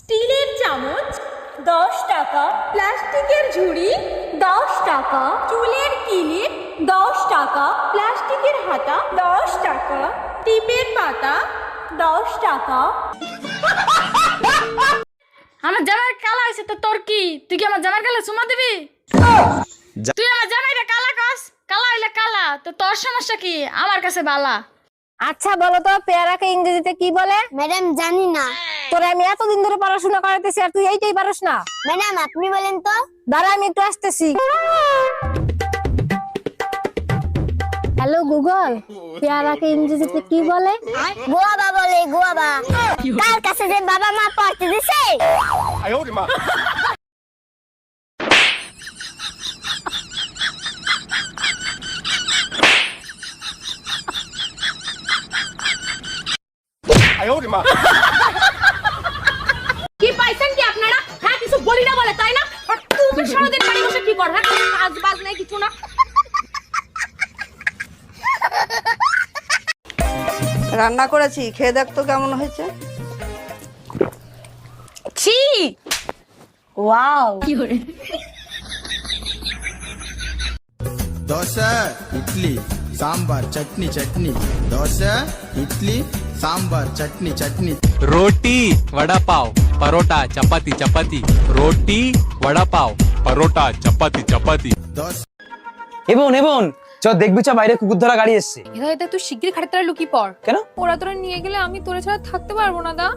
স্টিলের চামচ দশ টাকা। প্লাস্টিকের ঝুড়ি দশ টাকা। চুলের কিলিপ দশ টাকা। প্লাস্টিকের হাতা দশ টাকা। টিপের পাতা দশ টাকা। আমার জামাই কালা হয়েছে তো তোর কি? তুই কি আমার জামাই কালা চুমা দিবি? তুই আমার জামাইটা কালা কস। কালা হইলে কালা। তো তোর সমস্যা কি? আমার কাছে বালা। আচ্ছা বলো তো পেয়ারাকে ইংরেজিতে কি বলে? ম্যাডাম জানি না। তোরা আমি এতদিন ধরে পড়াশোনা করাতেছি আর তুই এইটাই পারস না? ম্যাডাম আপনি বলেন তো। দাঁড়া আমি একটু আসতেছি। হ্যালো গুগল পেয়ারাকে ইংরেজিতে কি বলে? গোয়াবা বলে গোয়াবা। কার কাছে যে বাবা মা পড়তে দিছে? কি রান্না করেছি খেয়ে দেখতো কেমন হয়েছে ছি ওয়াও దోశ ఇడ్లీ సాంబార్ చట్నీ చట్నీ దోశ ఇడ్లీ సాంబార్ చట్నీ చట్నీ రోటీ వడపావ్ పరోటా చపాతి చపాతి రోటీ వడపావ్ పరోటా చపాతి చపాతి దోశ এবং এবং চ দেখবি চ বাইরে কুকুর ধরা গাড়ি এসছে এখানে তুই শিগগির খাটের তলায় লুকিয়ে পড় কেন ওরা তোরা নিয়ে গেলে আমি তোরা ছাড়া থাকতে পারবো না দা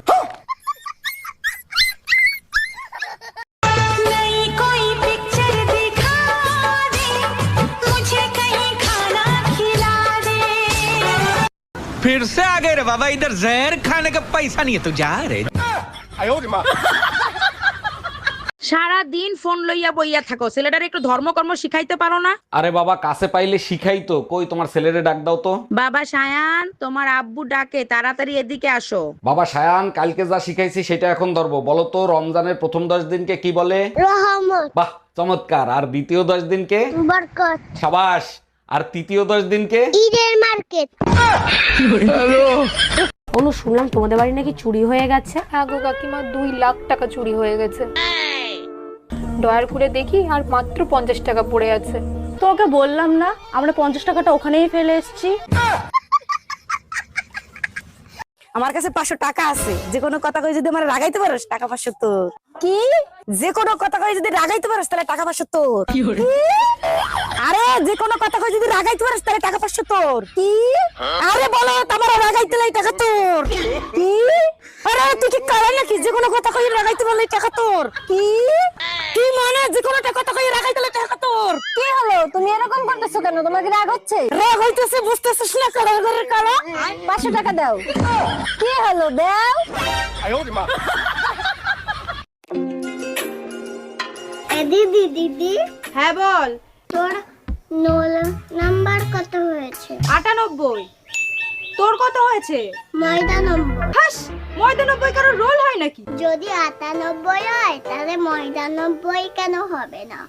फिर से आ गए रे बाबा इधर जहर खाने का पैसा नहीं है तू जा रे সারা দিন ফোন লইয়া বইয়া থাকো। ছেলেটার একটু ধর্মকর্ম শিখাইতে পারো না? আরে বাবা কাছে পাইলে শিখাই তো। কই তোমার ছেলেরে ডাক দাও তো। বাবা সায়ান তোমার আব্বু ডাকে তাড়াতাড়ি এদিকে আসো। বাবা সায়ান কালকে যা শিখাইছি সেটা এখন ধরবো। বলো তো রমজানের প্রথম দশ দিনকে কি বলে? রহমত। বাহ চমৎকার। আর দ্বিতীয় দশ দিনকে? বরকত। সাবাস। আর তৃতীয় দশ দিনকে? ঈদের মার্কেট। অনু শুনলাম তোমাদের বাড়ি নাকি চুরি হয়ে গেছে। হ্যাঁ গো কাকিমা দুই লাখ টাকা চুরি হয়ে গেছে। ডয়ার খুলে দেখি আর মাত্র পঞ্চাশ টাকা পড়ে আছে। তো ওকে বললাম না আমরা পঞ্চাশ টাকাটা ওখানেই ফেলে এসেছি। আমার কাছে পাঁচশো টাকা আছে। যে কোনো কথা কই যদি আমার রাগাইতে পারো টাকা পাঁচশো তোর। কি? যে কোনো কথা কই যদি রাগাইতে পারোস তাহলে টাকা পাঁচশো তোর। কি? আরে যে কোনো কথা কই যদি রাগাইতে পারোস তাহলে টাকা পাঁচশো তোর। কি? আরে বলো তোমার রাগাইতে লাই টাকা তোর। কি? আরে তুই কি কারণ নাকি? যে কোনো কথা কই রাগাইতে পারলে টাকা তোর। কি? কি মানে? যে কোনো একটা কথা কই রাগাইতে লাই টাকা তোর। কি হলো? তুমি এরকম করতেছো কেন? তোমার কি রাগ হচ্ছে? রাগ হইতেছে বুঝতেছিস না? কারও ঘরের কারও পাঁচশো টাকা দাও। কি হলো? দাও। দিদি দিদি। হ্যাঁ বল। তোর নোল নাম্বার কত হয়েছে? আটানব্বই। তোর কত হয়েছে? ময়দা নম্বর হাস ময়দানব্বই কারও রোল হয় নাকি? যদি আটানব্বই হয় তাহলে ময়দানব্বই কেন হবে না?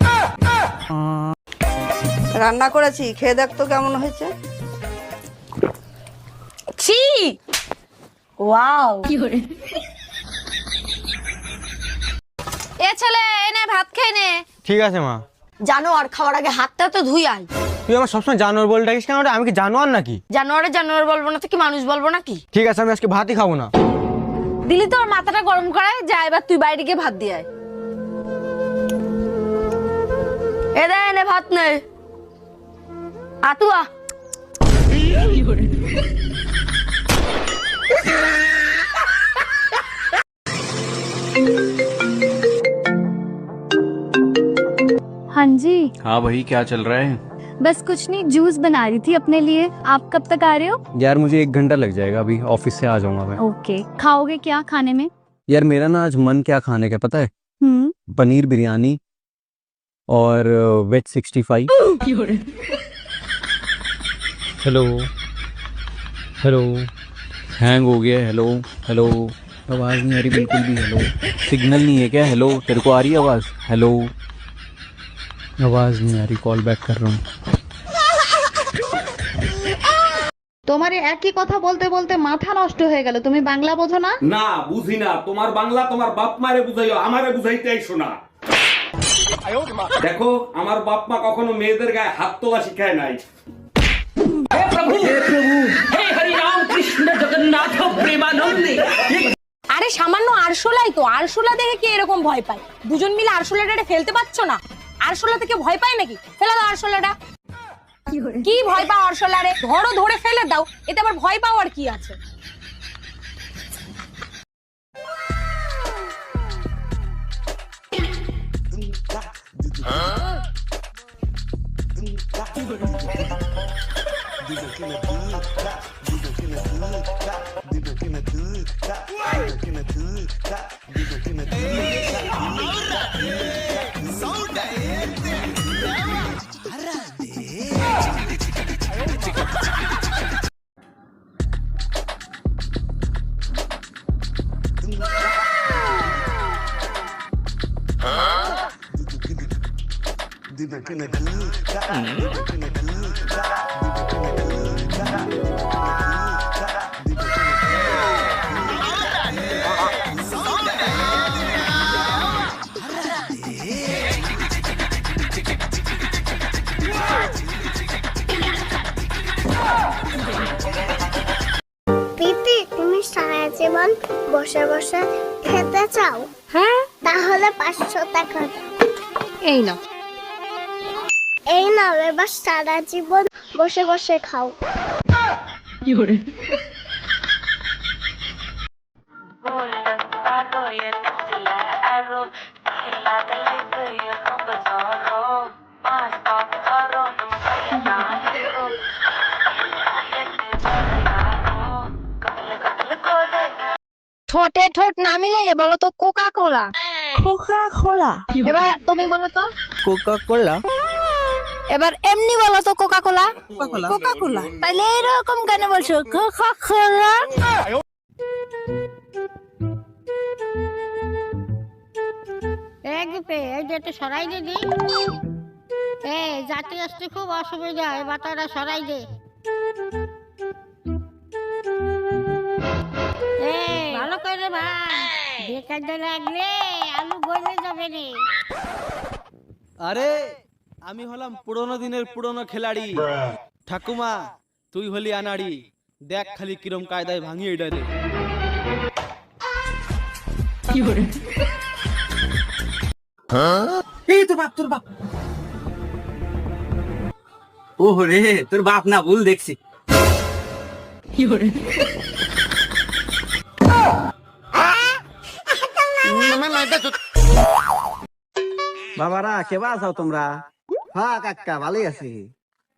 রান্না করেছি খেয়ে দেখ তো কেমন হয়েছে। ছি! ওয়াও। এ ছেলে! ভাত খেয়ে নে। ঠিক আছে মা। জানোয়ার খাওয়ার আগে হাতটা তো ধুই আয়। তুই আমার সবসময় জানোয়ার বলে ডাকিস কেন? আমি কি জানোয়ার নাকি? জানোয়ারে জানোয়ার বলব না তো কি মানুষ বলব নাকি? ঠিক আছে আমি আজকে ভাতই খাব না। দিলি তোর মাথাটা গরম করায় যা এবার তুই বাইরে গিয়ে ভাত দিয়ে আয়। এ দে এনে ভাত নে। আতুয়া हाँ जी। हाँ भाई क्या चल रहा है? बस कुछ नहीं जूस बना रही थी अपने लिए। आप कब तक आ रहे हो? यार मुझे एक घंटा लग जाएगा अभी ऑफ़िस से आ जाऊँगा मैं। ओके खाओगे क्या खाने में? यार मेरा ना आज मन क्या खाने का पता है? हम्म। पनीर बिरयानी और veg sixty five. Hello. Hello. Hang हो गया हेलो। हेलो। आवाज़ नहीं आ रही बिल्कुल भी हेलो। सिग्नल नहीं है क्या? हेलो तेरे को आ रही है आवाज़? हेलो। आवाज़ नहीं आ रही कॉल बैक कर रहा हूँ তোমার এই একই কথা বলতে বলতে মাথা নষ্ট হয়ে গেল তুমি বাংলা বোঝো না না বুঝি না তোমার বাংলা তোমার বাপ মারে বুঝাইও আমারে বুঝাইতে আইসো না দেখো আমার বাপ মা কখনো মেয়েদের গায়ে হাত তোলা শিখায় নাই আরে সামান্য আরশোলাই তো আরশোলা দেখে কি এরকম ভয় পায় দুজন মিলে আরশোলাটা ফেলতে পারছো না আরশোলা থেকে ভয় পায় নাকি? ফেলে দাও আরশোলাটা। কি ভয় পাও আরশোলা রে ধরো, ধরে ফেলে দাও। এতে আবার ভয় পাওয়ার কি আছে? পিপি জীবন বসে বসে খেতে চাও? হ্যাঁ। তাহলে পাঁচশো টাকা এই নাও। এই নাও এবার সারা জীবন বসে বসে খাও। ঠোঁটে ঠোঁট নামিয়ে বলো তো কোকা কোলা কোকা কোলা এবার তুমি বলো তো? কোকা কোলা এবার এমনি বলো তো কোকা কোলা কোকা কোলা তাহলে এরকম কেন বলছো? কোকা কোলা সরাই দে দি। এ যাতে আসতে খুব অসুবিধা এই বাতাটা সরাই দে। ভালো করে ভাই বেকার লাগলে আলু গলে যাবে রে। আরে আমি হলাম পুরনো দিনের পুরনো খেলাড়ি। ঠাকুমা তুই হলি আনাড়ি। দেখ খালি কিরম কায়দায় ভাঙিয়ে ডালে এই তোর বাপ তোর বাপ। ওহ রে তোর বাপ না ভুল দেখছি। বাবারা কেবা আছো তোমরা? হ্যাঁ কাকা ভালোই আছি।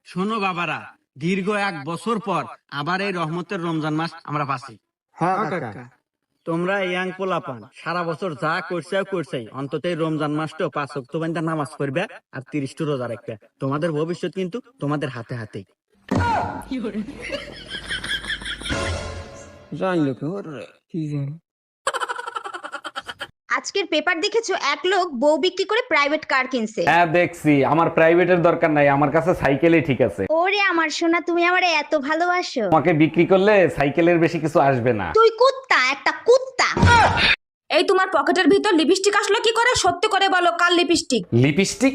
শোনো বাবারা দীর্ঘ এক বছর পর আবার এই রহমতের রমজান মাস আমরা পাচ্ছি। হ্যাঁ কাকা। তোমরা ইয়াং পোলা পান সারা বছর যা করছে করছে অন্তত এই রমজান মাসটাও পাঁচ অক্টোবর নামাজ পড়বে আর তিরিশটা রোজা রাখবে। তোমাদের ভবিষ্যৎ কিন্তু তোমাদের হাতে হাতে জানলো কি জানি। আজকের পেপার দেখেছ? এক লোক বউ বিক্রি করে প্রাইভেট কার কিনছে। হ্যাঁ দেখছি। আমার প্রাইভেটের দরকার নাই। আমার কাছে সাইকেলই ঠিক আছে। ওরে আমার সোনা তুমি আমারে এত ভালোবাসো। তোমাকে বিক্রি করলে সাইকেলের বেশি কিছু আসবে না। তুই কুত্তা একটা কুত্তা। এই তোমার পকেটের ভিতর লিপস্টিক আসলো কি করে? সত্যি করে বলো কাল লিপস্টিক লিপস্টিক?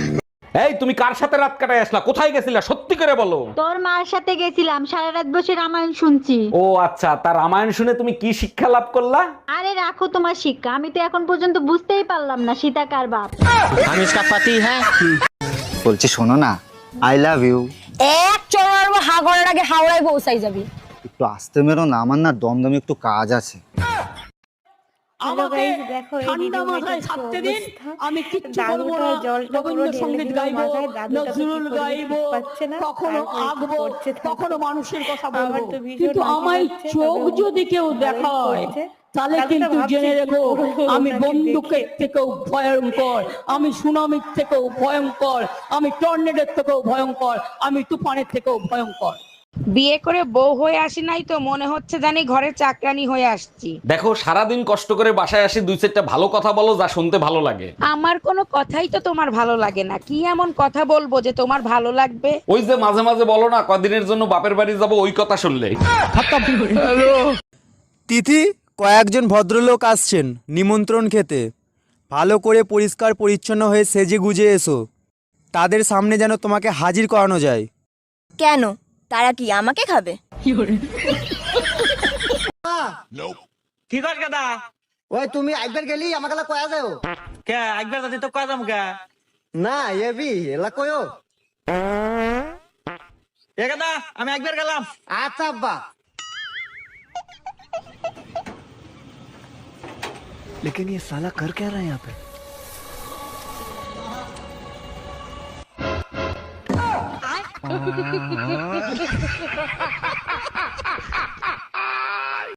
এই তুমি কার সাথে রাত কাটায় আসলা? কোথায় গেছিলা? সত্যি করে বলো। তোর মার সাথে গেছিলাম সারা রাত বসে রামায়ণ শুনছি। ও আচ্ছা তার রামায়ণ শুনে তুমি কি শিক্ষা লাভ করলা? আরে রাখো তোমার শিক্ষা। আমি তো এখন পর্যন্ত বুঝতেই পারলাম না সীতা কার বাপ। আমি ইসকা পাতি হ্যাঁ বলছি শোনো না আই লাভ ইউ এক চড়ার হাগরের আগে হাওড়ায় পৌঁছাই যাবি। একটু আস্তে মেরো না আমার না দমদমে একটু কাজ আছে। ঠান্ডা মাথায় থাকতে দিন আমি কিচ্ছু করব না। রবীন্দ্রসঙ্গীত গাইবো নজরুল গাইবো কখনো আঁকবো কখনো মানুষের কথা বলব। কিন্তু আমার চোখ যদি কেউ দেখায় তাহলে কিন্তু জেনে রেখো আমি বন্দুকের থেকেও ভয়ঙ্কর আমি সুনামির থেকেও ভয়ঙ্কর আমি টর্নেডের থেকেও ভয়ঙ্কর আমি তুফানের থেকেও ভয়ঙ্কর। বিয়ে করে বউ হয়ে আসি নাই তো মনে হচ্ছে জানি ঘরে চাকরানি হয়ে আসছি। দেখো সারাদিন কষ্ট করে বাসায় আসি দুই চারটা ভালো কথা বলো যা শুনতে ভালো লাগে। আমার কোনো কথাই তো তোমার ভালো লাগে না। কি এমন কথা বলব যে তোমার ভালো লাগবে? ওই যে মাঝে মাঝে বলো না কদিনের জন্য বাপের বাড়ি যাব ওই কথা শুনলে। তিথি কয়েকজন ভদ্রলোক আসছেন নিমন্ত্রণ খেতে। ভালো করে পরিষ্কার পরিচ্ছন্ন হয়ে সেজে গুজে এসো। তাদের সামনে যেন তোমাকে হাজির করানো যায়। কেন? তারা কি আমাকে খাবে ঠিক আছে দাদা ওই তুমি একবার গেলি আমাকে কয়া যাও কে একবার যাতে তো কয়া যাম কে না এবি এলা কয়ো এ দাদা আমি একবার গেলাম আচ্ছা আব্বা लेकिन ये साला कर क्या रहा है यहाँ पे Ah. ah.